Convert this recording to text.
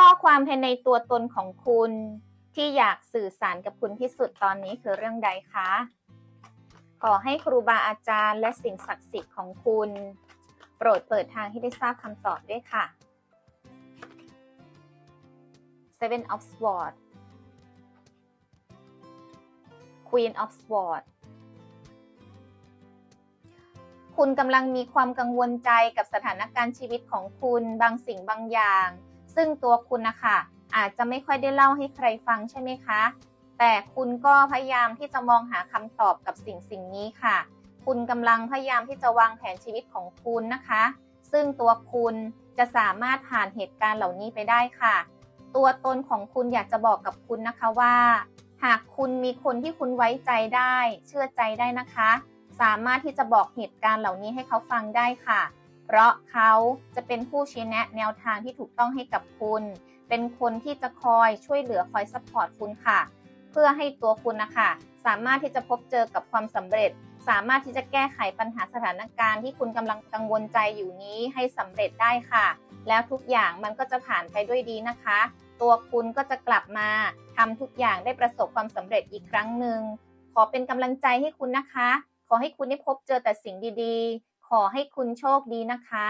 ข้อความภายในตัวตนของคุณที่อยากสื่อสารกับคุณที่สุดตอนนี้คือเรื่องใดคะ ขอให้ครูบาอาจารย์และสิ่งศักดิ์สิทธิ์ของคุณ โปรดเปิดทางให้ได้ทราบคำตอบด้วยค่ะ Seven of Swords Queen of Swords คุณกำลังมีความกังวลใจกับสถานการณ์ชีวิตของคุณบางสิ่งบางอย่าง ซึ่งตัวคุณนะคะอาจจะไม่ค่อยได้เล่าให้ใครฟังใช่ไหมคะ แต่คุณก็พยายามที่จะมองหาคำตอบกับสิ่งสิ่งนี้ค่ะ คุณกำลังพยายามที่จะวางแผนชีวิตของคุณนะคะ ซึ่งตัวคุณจะสามารถผ่านเหตุการณ์เหล่านี้ไปได้ค่ะ ตัวตนของคุณอยากจะบอกกับคุณนะคะว่า หากคุณมีคนที่คุณไว้ใจได้ เชื่อใจได้นะคะ สามารถที่จะบอกเหตุการณ์เหล่านี้ให้เขาฟังได้ค่ะ เพราะเขาจะเป็นผู้ชี้แนะแนวทางที่ถูกต้องให้กับคุณ เป็นคนที่จะคอยช่วยเหลือคอยซัพพอร์ตคุณค่ะ เพื่อให้ตัวคุณนะคะสามารถที่จะพบเจอกับความสำเร็จ สามารถที่จะแก้ไขปัญหาสถานการณ์ที่คุณกำลังกังวลใจอยู่นี้ให้สำเร็จได้ค่ะ แล้วทุกอย่างมันก็จะผ่านไปด้วยดีนะคะ ตัวคุณก็จะกลับมาทำทุกอย่างได้ประสบความสำเร็จอีกครั้งหนึ่งขอเป็นกำลังใจให้คุณนะคะ ขอให้คุณได้พบเจอแต่สิ่งดีๆ ขอให้คุณโชคดีนะคะ